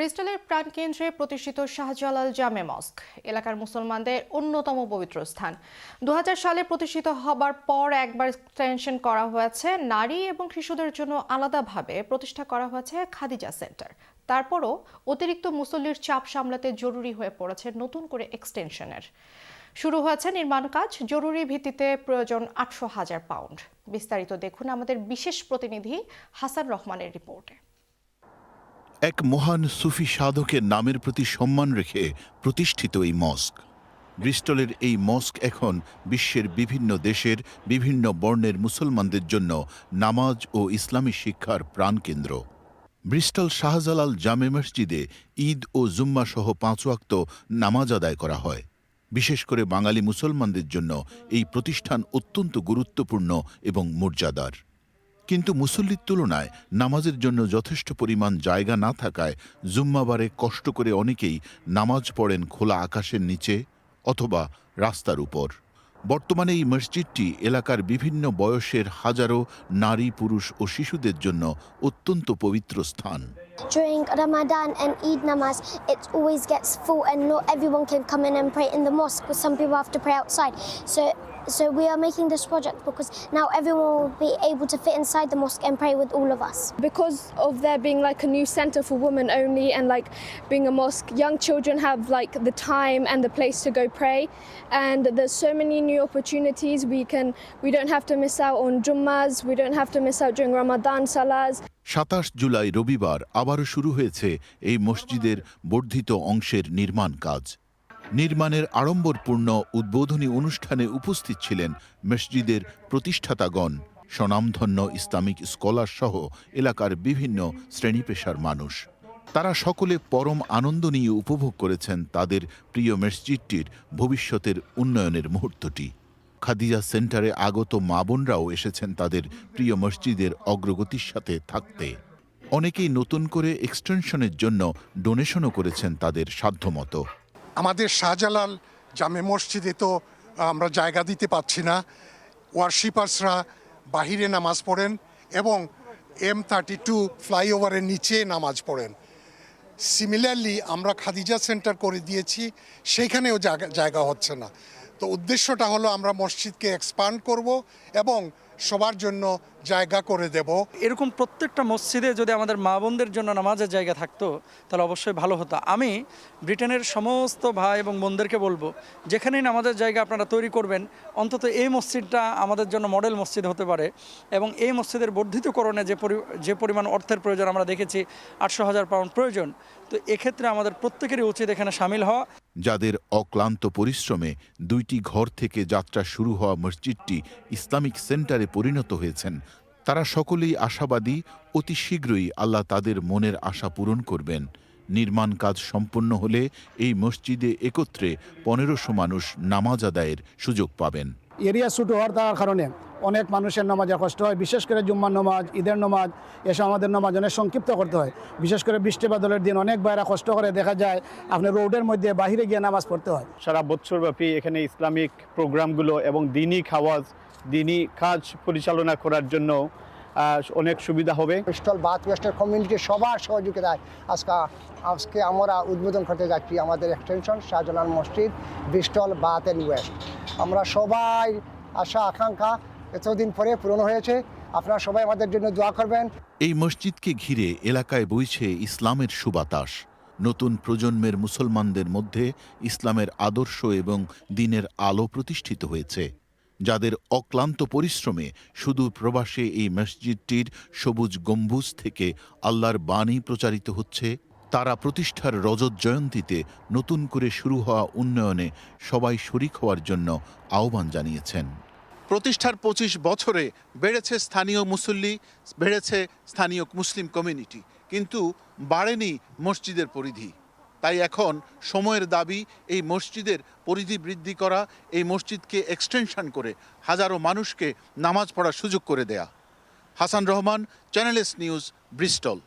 ব্রিস্টলের প্রাণকেন্দ্রে প্রতিষ্ঠিত শাহজালাল জামে মস্ক, এলাকার মুসলমানদের অন্যতম পবিত্র স্থান। দু হাজার সালে প্রতিষ্ঠিত হবার পর একবার এক্সটেনশন করা হয়েছে নারী এবং শিশুদের জন্য আলাদাভাবে প্রতিষ্ঠা করা হয়েছে খাদিজা সেন্টার। তারপরও অতিরিক্ত মুসল্লির চাপ সামলাতে জরুরি হয়ে পড়েছে নতুন করে এক্সটেনশনের। শুরু হয়েছে নির্মাণ কাজ, জরুরি ভিত্তিতে প্রয়োজন আটশো হাজার পাউন্ড। বিস্তারিত দেখুন আমাদের বিশেষ প্রতিনিধি হাসান রহমানের রিপোর্টে। এক মহান সুফি সাধকের নামের প্রতি সম্মান রেখে প্রতিষ্ঠিত এই মস্ক। ব্রিস্টলের এই মস্ক এখন বিশ্বের বিভিন্ন দেশের, বিভিন্ন বর্ণের মুসলমানদের জন্য নামাজ ও ইসলামী শিক্ষার প্রাণকেন্দ্র। ব্রিস্টল শাহজালাল জামে মসজিদে ঈদ ও জুম্মা সহ পাঁচ ওয়াক্ত নামাজ আদায় করা হয়। বিশেষ করে বাঙালি মুসলমানদের জন্য এই প্রতিষ্ঠান অত্যন্ত গুরুত্বপূর্ণ এবং মর্যাদার। কিন্তু মুসল্লির তুলনায় নামাজের জন্য যথেষ্ট পরিমাণ জায়গা না থাকায় জুম্মাবারে কষ্ট করে অনেকেই নামাজ পড়েন খোলা আকাশের নিচে অথবা রাস্তার উপর বর্তমানে এই মসজিদটি এলাকার বিভিন্ন বয়সের হাজারো নারী পুরুষ ও শিশুদের জন্য অত্যন্ত পবিত্র স্থান During Ramadan and Eid namaz, it always gets full and not everyone can come in and pray in the mosque some people have to pray outside. So, so we are making this project because now everyone will be able to fit inside the mosque and pray with all of us. because of there being like a new center for women only and like being a mosque young children have like the time and the place to go pray and there's so many new opportunities we can we don't have to miss out on jummas we don't have to miss out during ramadan salahs সাতাশ জুলাই রবিবার আবারও শুরু হয়েছে এই মসজিদের বর্ধিত অংশের নির্মাণ কাজ নির্মাণের আড়ম্বরপূর্ণ উদ্বোধনী অনুষ্ঠানে উপস্থিত ছিলেন মসজিদের প্রতিষ্ঠাতাগণ, স্বনামধন্য ইসলামিক স্কলার সহ এলাকার বিভিন্ন শ্রেণি পেশার মানুষ। তারা সকলে পরম আনন্দ নিয়ে উপভোগ করেছেন তাদের প্রিয় মসজিদটির ভবিষ্যতের উন্নয়নের মুহূর্তটি। খাদিজা সেন্টারে আগত মা বোনরাও এসেছেন তাদের প্রিয় মসজিদের অগ্রগতির সাথে থাকতে। অনেকেই নতুন করে এক্সটেনশনের জন্য ডোনেশনও করেছেন তাদের সাধ্যমতো। আমাদের শাহজালাল জামে মসজিদে তো আমরা জায়গা দিতে পাচ্ছি না। ওয়ার্শিপার্সরা বাহিরে নামাজ পড়েন এবং এম থার্টি টু ফ্লাইওভারের নিচে নামাজ পড়েন। সিমিলারলি আমরা খাদিজা সেন্টার করে দিয়েছি সেইখানেও জায়গা হচ্ছে না। তো উদ্দেশ্যটা হলো আমরা মসজিদকে এক্সপান্ড করব এবং সবার জন্য জায়গা করে দেব। এরকম প্রত্যেকটা মসজিদে যদি আমাদের মা বোনদের জন্য নামাজের জায়গা থাকতো, তাহলে অবশ্যই ভালো হতো। আমি ব্রিটেনের সমস্ত ভাই এবং বোনদেরকে বলব, যেখানেই নামাজের জায়গা আপনারা তৈরি করবেন, অন্তত এই মসজিদটা আমাদের জন্য মডেল মসজিদ হতে পারে এবং এই মসজিদের বর্ধিতকরণে যে যে পরিমাণ অর্থের প্রয়োজন আমরা দেখেছি, আটশো হাজার পাউন্ড প্রয়োজন তো এক্ষেত্রে আমাদের প্রত্যেকেরই উচিত এখানে সামিল হওয়া। যাদের অক্লান্ত পরিশ্রমে দুইটি ঘর থেকে যাত্রা শুরু হওয়া মসজিদটি ইসলামিক সেন্টারে পরিণত হয়েছেন, তারা সকলেই আশাবাদী, অতি শীঘ্রই আল্লাহ তাদের মনের আশা পূরণ করবেন। নির্মাণ কাজ সম্পন্ন হলে এই মসজিদে একত্রে পনেরোশো মানুষ নামাজ আদায়ের সুযোগ পাবেন। এরিয়া ছোটো হওয়ার থাকার কারণে অনেক মানুষের নামাজে কষ্ট হয় বিশেষ করে জুম্মার নামাজ ঈদের নামাজ এসব আমাদের নামাজ অনেক সংক্ষিপ্ত করতে হয়। বিশেষ করে বৃষ্টি বাদলের দিন অনেক বাইরা কষ্ট করে দেখা যায় আপনার রোডের মধ্যে বাহিরে গিয়ে নামাজ পড়তে হয়। সারা বছরব্যাপী এখানে ইসলামিক প্রোগ্রামগুলো এবং দিনই খাওয়াজ দিনই কাজ পরিচালনা করার জন্য অনেক সুবিধা হবে। পিস্তল বাথ ওয়েস্টের কমিউনিটি সবার সহযোগিতায় আজকে আজকে আমরা উদ্বোধন করতে যাচ্ছি আমাদের এক্সটেনশন শাহজালাল মসজিদ ব্রিস্টল বাথ অ্যান্ড ওয়েস্ট। আমরা সবাই আশা, আকাঙ্ক্ষা এতদিন পরে পূরণ হয়েছে। আপনারা সবাই আমাদের জন্য দোয়া করবেন। এই মসজিদকে ঘিরে এলাকায় বইছে ইসলামের সুবাতাস। নতুন প্রজন্মের মুসলমানদের মধ্যে ইসলামের আদর্শ এবং দিনের আলো প্রতিষ্ঠিত হয়েছে। যাদের অক্লান্ত পরিশ্রমে শুধু প্রবাসে এই মসজিদটির সবুজ গম্বুজ থেকে আল্লাহর বাণী প্রচারিত হচ্ছে তারা প্রতিষ্ঠার রজত জয়ন্তীতে নতুন করে শুরু হওয়া উন্নয়নে সবাই শরিক হওয়ার জন্য আহ্বান জানিয়েছেন। প্রতিষ্ঠার পঁচিশ বছরে বেড়েছে স্থানীয় মুসল্লি, বেড়েছে স্থানীয় মুসলিম কমিউনিটি, কিন্তু বাড়েনি মসজিদের পরিধি। তাই এখন সময়ের দাবি, এই মসজিদের পরিধি বৃদ্ধি করা, এই মসজিদকে এক্সটেনশন করে হাজারো মানুষকে নামাজ পড়ার সুযোগ করে দেয়া। Hasan Rahman channel S news Bristol